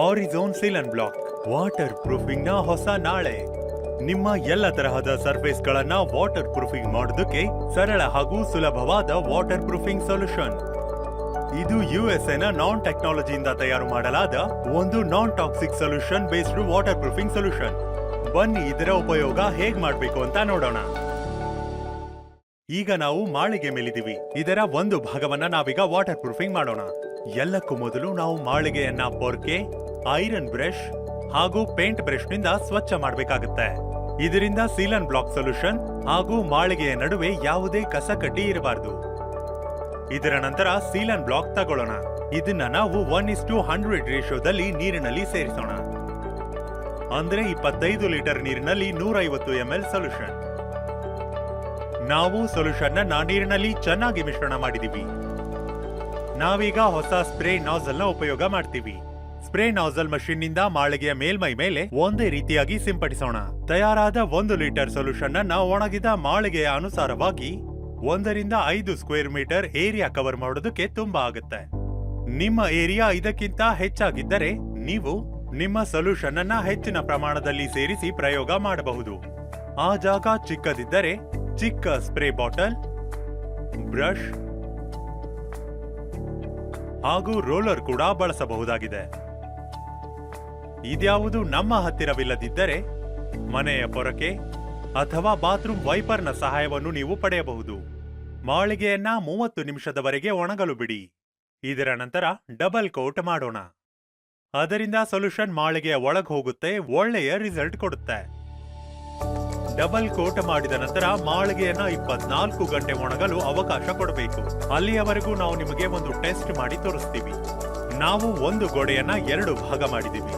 ಆರಿಝೋನ್ ಸೀಲನ್ block water ಪ್ರೂಫಿಂಗ್ನ ಹೊಸ ನಾಳೆ. ನಿಮ್ಮ ಎಲ್ಲ ತರಹದ ಸರ್ಫೇಸ್ ಗಳನ್ನ ವಾಟರ್ ಪ್ರೂಫಿಂಗ್ ಮಾಡೋದಕ್ಕೆ ಸರಳ ಹಾಗೂ ಸುಲಭವಾದ ವಾಟರ್ ಪ್ರೂಫಿಂಗ್ ಸೊಲ್ಯೂಷನ್ ಇದು ಯುಎಸ್ಎ ಎನ ನಾನ್ ಟೆಕ್ನಾಲಜಿಯಿಂದ ತಯಾರು ಮಾಡಲಾದ ಒಂದು non toxic solution based waterproofing solution ಬನ್ನಿ, ಇದರ ಉಪಯೋಗ ಹೇಗ್ ಮಾಡಬೇಕು ಅಂತ ನೋಡೋಣ. ಈಗ ನಾವು ಮಾಳಿಗೆ ಮೇಲಿದ್ದೀವಿ. ಇದರ ಒಂದು ಭಾಗವನ್ನ ನಾವೀಗ ವಾಟರ್ ಪ್ರೂಫಿಂಗ್ ಮಾಡೋಣ. ಎಲ್ಲಕ್ಕೂ ಮೊದಲು ನಾವು ಮಾಳಿಗೆಯನ್ನ ಪೊರ್ಕೆ, ಐರನ್ ಬ್ರಷ್ ಹಾಗೂ ಪೇಂಟ್ ಬ್ರಷ್ನಿಂದ ಸ್ವಚ್ಛ ಮಾಡಬೇಕಾಗುತ್ತೆ. ಇದರಿಂದ ಸೀಲನ್ ಬ್ಲಾಕ್ ಸೊಲ್ಯೂಷನ್ ಹಾಗೂ ಮಾಳಿಗೆಯ ನಡುವೆ ಯಾವುದೇ ಕಸಕಡ್ಡಿ ಇರಬಾರದು. ಇದರ ನಂತರ ಸೀಲನ್ ಬ್ಲಾಕ್ ತಗೊಳ್ಳೋಣ. ಇದನ್ನ ನಾವು ಒನ್ ಇಸ್ ಟು ಹಂಡ್ರೆಡ್ ರೇಷಿಯೋದಲ್ಲಿ ನೀರಿನಲ್ಲಿ ಸೇರಿಸೋಣ. ಅಂದ್ರೆ ಇಪ್ಪತ್ತೈದು ಲೀಟರ್ ನೀರಿನಲ್ಲಿ ನೂರೈವತ್ತು ಎಂಎಲ್ ಸೊಲ್ಯೂಷನ್ ನಾವು ಸೊಲ್ಯೂಷನ್ನ ನೀರಿನಲ್ಲಿ ಚೆನ್ನಾಗಿ ಮಿಶ್ರಣ ಮಾಡಿದೀವಿ. ನಾವೀಗ ಹೊಸ ಸ್ಪ್ರೇ ನಾಜಲ್ನ ಉಪಯೋಗ ಮಾಡ್ತೀವಿ. ಸ್ಪ್ರೇ ನಾಜಲ್ ಮಷೀನ್ನಿಂದ ಮಾಳಿಗೆಯ ಮೇಲ್ಮೈ ಮೇಲೆ ಒಂದೇ ರೀತಿಯಾಗಿ ಸಿಂಪಡಿಸೋಣ. ತಯಾರಾದ ಒಂದು ಲೀಟರ್ ಸೊಲ್ಯೂಷನ್ ಅನ್ನ ಒಣಗಿದ ಮಾಳಿಗೆಯ ಅನುಸಾರವಾಗಿ ಒಂದರಿಂದ ಐದು ಸ್ಕ್ವೇರ್ ಮೀಟರ್ ಏರಿಯಾ ಕವರ್ ಮಾಡೋದಕ್ಕೆ ತುಂಬಾ ಆಗುತ್ತೆ. ನಿಮ್ಮ ಏರಿಯಾ ಇದಕ್ಕಿಂತ ಹೆಚ್ಚಾಗಿದ್ದರೆ ನೀವು ನಿಮ್ಮ ಸೊಲ್ಯೂಷನ್ ಅನ್ನ ಹೆಚ್ಚಿನ ಪ್ರಮಾಣದಲ್ಲಿ ಸೇರಿಸಿ ಪ್ರಯೋಗ ಮಾಡಬಹುದು. ಆ ಜಾಗ ಚಿಕ್ಕದಿದ್ದರೆ ಚಿಕ್ಕ ಸ್ಪ್ರೇ ಬಾಟಲ್, ಬ್ರಷ್ ಹಾಗೂ ರೋಲರ್ ಕೂಡ ಬಳಸಬಹುದಾಗಿದೆ. ಇದ್ಯಾವುದು ನಮ್ಮ ಹತ್ತಿರವಿಲ್ಲದಿದ್ದರೆ ಮನೆಯ ಪೊರಕೆ ಅಥವಾ ಬಾತ್ರೂಮ್ ವೈಪರ್ನ ಸಹಾಯವನ್ನು ನೀವು ಪಡೆಯಬಹುದು. ಮಾಳಿಗೆಯನ್ನ ಮೂವತ್ತು ನಿಮಿಷದವರೆಗೆ ಒಣಗಲು ಬಿಡಿ. ಇದರ ನಂತರ ಡಬಲ್ ಕೋಟ್ ಮಾಡೋಣ. ಅದರಿಂದ ಸೊಲ್ಯೂಷನ್ ಮಾಳಿಗೆಯ ಒಳಗೆ ಹೋಗುತ್ತೆ, ಒಳ್ಳೆಯ ರಿಸಲ್ಟ್ ಕೊಡುತ್ತೆ. ಡಬಲ್ ಕೋಟ್ ಮಾಡಿದ ನಂತರ ಮಾಳಿಗೆಯನ್ನ ಇಪ್ಪತ್ನಾಲ್ಕು ಗಂಟೆ ಒಣಗಲು ಅವಕಾಶ ಕೊಡಬೇಕು. ಅಲ್ಲಿಯವರೆಗೂ ನಾವು ನಿಮಗೆ ಒಂದು ಟೆಸ್ಟ್ ಮಾಡಿ ತೋರಿಸ್ತೀವಿ. ನಾವು ಒಂದು ಗೋಡೆಯನ್ನ ಎರಡು ಭಾಗ ಮಾಡಿದೀವಿ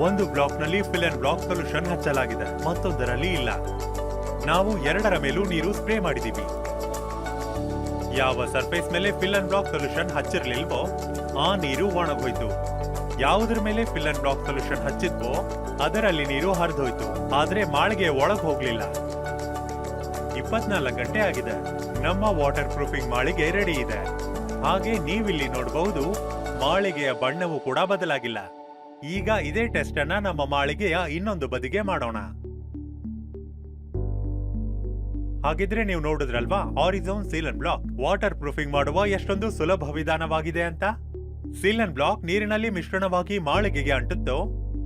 ಒಂದು ಬ್ಲಾಕ್ನಲ್ಲಿ ಫಿಲನ್ ಬ್ಲಾಕ್ ಸೊಲ್ಯೂಷನ್ ಹಚ್ಚಲಾಗಿದೆ. ಮತ್ತೊಂದರಲ್ಲಿ ಇಲ್ಲ. ನಾವು ಎರಡರ ಮೇಲೂ ನೀರು ಸ್ಪ್ರೇ ಮಾಡಿದೀವಿ ಯಾವ ಸರ್ಫೇಸ್ ಮೇಲೆ ಫಿಲ್ ಬ್ಲಾಕ್ ಸೊಲ್ಯೂಷನ್ ಹಚ್ಚಿರ್ಲಿಲ್ವೋ, ಆ ನೀರು ಒಣಗೋಯ್ತು. ಯಾವುದ್ರ ಮೇಲೆ ಅಂಡ್ ಬ್ಲಾಕ್ ಸೊಲ್ಯೂಷನ್ ಹಚ್ಚಿದ್ವೋ, ಅದರಲ್ಲಿ ನೀರು ಹರಿದೋಯ್ತು. ಆದ್ರೆ ಮಾಳಿಗೆ ಒಳಗ್ ಹೋಗ್ಲಿಲ್ಲ. ಇಪ್ಪತ್ನಾಲ್ಕು ಗಂಟೆ ಆಗಿದೆ. ನಮ್ಮ ವಾಟರ್ ಪ್ರೂಫಿಂಗ್ ಮಾಳಿಗೆ ರೆಡಿ ಇದೆ. ಹಾಗೆ ನೀವಿಲ್ಲಿ ನೋಡಬಹುದು, ಮಾಳಿಗೆಯ ಬಣ್ಣವು ಕೂಡ ಬದಲಾಗಿಲ್ಲ. ಈಗ ಇದೇ ಟೆಸ್ಟ್ ಅನ್ನ ನಮ್ಮ ಮಾಳಿಗೆಯ ಇನ್ನೊಂದು ಬದಿಗೆ ಮಾಡೋಣ. ಹಾಗಿದ್ರೆ ನೀವು ನೋಡಿದ್ರಲ್ವಾ? ಆರಿಜೋನ್ ಸೀಲನ್ ಬ್ಲಾಕ್ ವಾಟರ್ ಪ್ರೂಫಿಂಗ್ ಮಾಡುವ ಎಷ್ಟೊಂದು ಸುಲಭ ವಿಧಾನವಾಗಿದೆ ಅಂತ? ಸೀಲನ್ ಬ್ಲಾಕ್ ನೀರಿನಲ್ಲಿ ಮಿಶ್ರಣವಾಗಿ ಮಾಳಿಗೆಗೆ ಅಂಟುತ್ತೋ,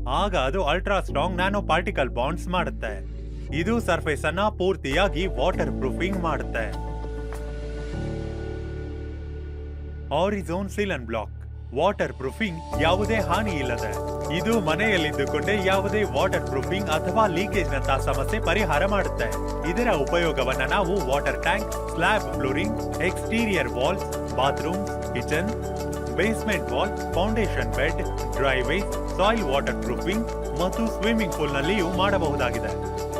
ಆಗ ಅದು ultra strong nano particle bonds ಮಾಡುತ್ತೆ. ಇದು ಸರ್ಫೇಸ್ ಅನ್ನ ಪೂರ್ತಿಯಾಗಿ ವಾಟರ್ ಪ್ರೂಫಿಂಗ್ ಮಾಡುತ್ತೆ. ಆರಿಝೋನ್ ಸೀಲನ್ ಬ್ಲಾಕ್ ವಾಟರ್ ಪ್ರೂಫಿಂಗ್ ಯಾವುದೇ ಹಾನಿ ಇಲ್ಲದೆ. ಇದು ಮನೆಯಲ್ಲಿದ್ದುಕೊಂಡೇ ಯಾವುದೇ ವಾಟರ್ ಪ್ರೂಫಿಂಗ್ ಅಥವಾ ಲೀಕೇಜ್ ನಂತಹ ಸಮಸ್ಯೆ ಪರಿಹಾರ ಮಾಡುತ್ತೆ. ಇದರ ಉಪಯೋಗವನ್ನ ನಾವು water tank slab flooring exterior walls bathroom kitchen basement wall foundation bed driveway soil waterproofing ಮತ್ತು ಸ್ವಿಮ್ಮಿಂಗ್ ಪೂಲ್ ನಲ್ಲಿಯೂ ಮಾಡಬಹುದಾಗಿದೆ.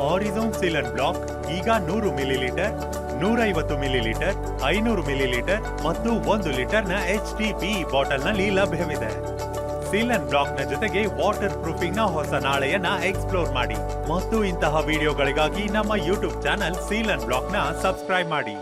ಆರಿಜೋನ್ ಸೀಲನ್ ಬ್ಲಾಕ್ ಈಗ ನೂರು ಮಿಲಿ ಲೀಟರ್ ನೂರೈವತ್ತು ಮಿಲಿ ಲೀಟರ್ ಐನೂರು ಮಿಲಿ ಲೀಟರ್ ಮತ್ತು ಒಂದು ಲೀಟರ್ನ ಎಚ್ ಟಿ ಪಿ ಬಾಟಲ್ನಲ್ಲಿ ಲಭ್ಯವಿದೆ. ಸೀಲನ್ ಬ್ಲಾಕ್ನ ಜೊತೆಗೆ ವಾಟರ್ ಪ್ರೂಫಿಂಗ್ನ ಹೊಸ ನಾಳೆಯನ್ನ ಎಕ್ಸ್ಪ್ಲೋರ್ ಮಾಡಿ. ಮತ್ತು ಇಂತಹ ವಿಡಿಯೋಗಳಿಗಾಗಿ ನಮ್ಮ ಯೂಟ್ಯೂಬ್ ಚಾನಲ್ ಸೀಲನ್ ಬ್ಲಾಕ್ನ ಸಬ್ಸ್ಕ್ರೈಬ್ ಮಾಡಿ.